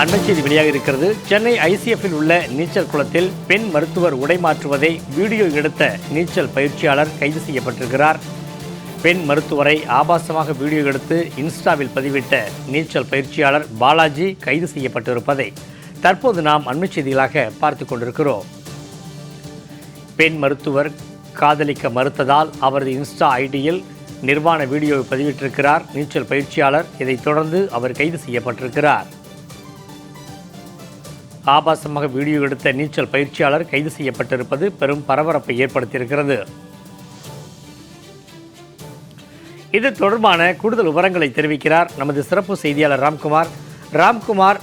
அண்மை செய்தி வெளியாக இருக்கிறது. சென்னை ஐசிஎஃப்பில் உள்ள நீச்சல் குளத்தில் பெண் மருத்துவர் உடை மாற்றுவதை வீடியோ எடுத்த நீச்சல் பயிற்சியாளர் கைது செய்யப்பட்டிருக்கிறார். பெண் மருத்துவரை ஆபாசமாக வீடியோ எடுத்து இன்ஸ்டாவில் பதிவிட்ட நீச்சல் பயிற்சியாளர் பாலாஜி கைது செய்யப்பட்டிருப்பதை தற்போது நாம் அண்மை செய்திகளாக பார்த்து கொண்டிருக்கிறோம். பெண் மருத்துவர் காதலிக்க மறுத்ததால் அவரது இன்ஸ்டா ஐடியில் நிர்வாண வீடியோவை பதிவிட்டிருக்கிறார். நீச்சல் பயிற்சியாளர் இதைத் தொடர்ந்து அவர் கைது செய்யப்பட்டிருக்கிறார். ஆபாசமாக வீடியோ எடுத்த நீச்சல் பயிற்சியாளர் கைது செய்யப்பட்டிருப்பது பெரும் பரபரப்பை ஏற்படுத்தியிருக்கிறது. இது தொடர்பான கூடுதல் விவரங்களை தெரிவிக்கிறார் நமது சிறப்பு செய்தியாளர் ராம்குமார். ராம்குமார்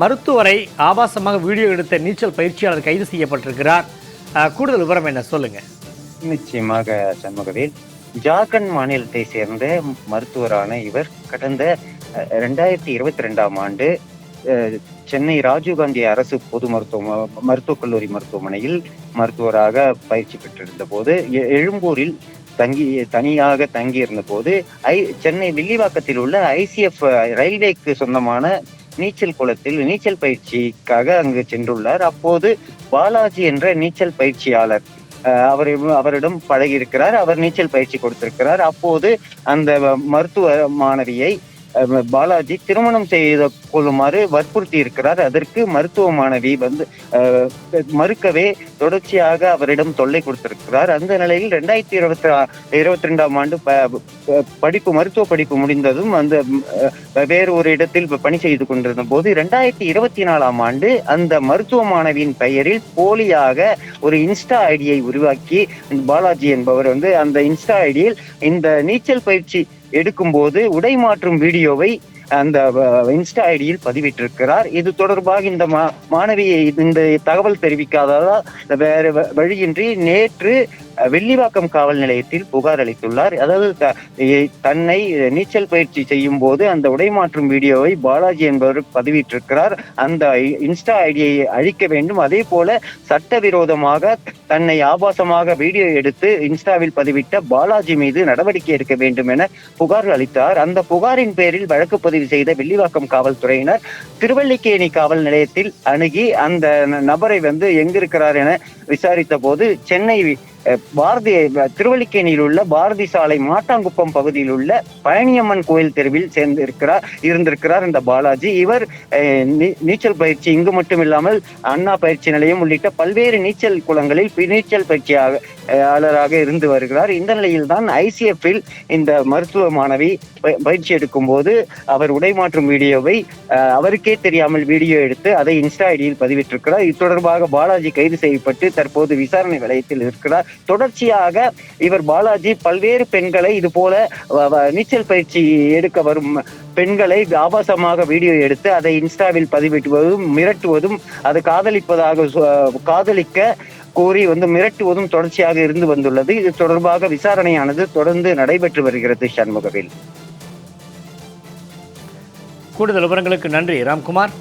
மருத்துவரை ஆபாசமாக வீடியோ எடுத்த நீச்சல் பயிற்சியாளர் கைது செய்யப்பட்டிருக்கிறார். கூடுதல் விவரம் என்ன சொல்லுங்க. நிச்சயமாக சண்முகவேல் ஜார்க்கண்ட் மாநிலத்தை சேர்ந்த மருத்துவரான இவர் கடந்த ரெண்டாயிரத்தி இருபத்தி ரெண்டாம் ஆண்டு சென்னை ராஜீவ்காந்தி அரசு பொது மருத்துவ மருத்துவக் கல்லூரி மருத்துவமனையில் மருத்துவராக பயிற்சி பெற்றிருந்த போது எ- எழும்பூரில் தங்கி தனியாக தங்கியிருந்த போது ஐ சென்னை வில்லிவாக்கத்தில் உள்ள ஐசிஎஃப் ரயில்வேக்கு சொந்தமான நீச்சல் குளத்தில் நீச்சல் பயிற்சிக்காக அங்கு சென்றுள்ளார். அப்போது பாலாஜி என்ற நீச்சல் பயிற்சியாளர் அஹ் அவர் அவரிடம் பழகி இருக்கிறார் அவர் நீச்சல் பயிற்சி கொடுத்திருக்கிறார். அப்போது அந்த மருத்துவ மாணவியை பாலாஜி திருமணம் செய்து கொள்ளுமாறு வற்புறுத்தி இருக்கிறார். அதற்கு மருத்துவ மாணவி வந்து மறுக்கவே தொடர்ச்சியாக அவரிடம் தொல்லை கொடுத்திருக்கிறார். அந்த நிலையில் ரெண்டாயிரத்தி இருபத்தி இருபத்தி ரெண்டாம் ஆண்டு ப- படிப்பு மருத்துவ படிப்பு முடிந்ததும் அந்த வேறு ஒரு இடத்தில் பணி செய்து கொண்டிருந்த போது ரெண்டாயிரத்தி இருபத்தி நாலாம் ஆண்டு அந்த மருத்துவ மாணவியின் பெயரில் போலியாக ஒரு இன்ஸ்டா ஐடியை உருவாக்கி பாலாஜி என்பவர் வந்து அந்த இன்ஸ்டா ஐடியில் இந்த நீச்சல் பயிற்சி எடுக்கும்போது உடை மாற்றும் வீடியோவை அந்த இன்ஸ்டா ஐடியில் பதிவிட்டிருக்கிறார். இது தொடர்பாக இந்த மா- மாணவியை இந்த தகவல் தெரிவிக்காததால் வேற வழியின்றி நேற்று வெள்ளிவாக்கம் காவல் நிலையத்தில் புகார் அளித்துள்ளார். அதாவது த- தன்னை நீச்சல் பயிற்சி செய்யும் போது அந்த உடை மாற்றும் வீடியோவை பாலாஜி என்பவர் பதிவிட்டிருக்கிறார். அந்த இன்ஸ்டா ஐடியை அழிக்க வேண்டும். அதே போல சட்டவிரோதமாக தன்னை ஆபாசமாக வீடியோ எடுத்து இன்ஸ்டாவில் பதிவிட்ட பாலாஜி மீது நடவடிக்கை எடுக்க வேண்டும் என புகார் அளித்தார். அந்த புகாரின் பேரில் வழக்கு பதிவு செய்த வெள்ளிவாக்கம் காவல்துறையினர் திருவல்லிக்கேணி காவல் நிலையத்தில் அணுகி அந்த நபரை வந்து எங்கிருக்கிறார் என விசாரித்த போது சென்னை பாரதி திருவல்லிக்கேணியில் உள்ள பாரதி சாலை மாட்டாங்குப்பம் பகுதியில் உள்ள பழனியம்மன் கோயில் தெருவில் சேர்ந்து இருக்கிறார் இருந்திருக்கிறார் இந்த பாலாஜி. இவர் நீ- நீச்சல் பயிற்சி இங்கு மட்டும் இல்லாமல் அண்ணா பயிற்சி நிலையம் உள்ளிட்ட பல்வேறு நீச்சல் குளங்களில் நீச்சல் பயிற்சியாளராக இருந்து வருகிறார். இந்த நிலையில் தான் ஐசிஎஃப்பில் இந்த மருத்துவ மாணவி ப- பயிற்சி எடுக்கும் போது அவர் உடை மாற்றும் வீடியோவை அவருக்கே தெரியாமல் வீடியோ எடுத்து அதை இன்ஸ்டா ஐடியில் பதிவிட்டிருக்கிறார். இது தொடர்பாக பாலாஜி கைது செய்யப்பட்டு தற்போது விசாரணை வலயத்தில் இருக்கிறார். தொடர்ச்சியாக இவர் பாலாஜி பல்வேறு பெண்களை இது போல நீச்சல் பயிற்சி எடுக்க வரும் பெண்களை ஆபாசமாக வீடியோ எடுத்து அதை இன்ஸ்டாவில் பதிவிட்டுவதும் மிரட்டுவதும் அதை காதலிப்பதாக காதலிக்க கோரி வந்து மிரட்டுவதும் தொடர்ச்சியாக இருந்து வந்துள்ளது. இது தொடர்பாக விசாரணையானது தொடர்ந்து நடைபெற்று வருகிறது சண்முகவில். கூடுதல் விவரங்களுக்கு நன்றி. ராம்குமார்.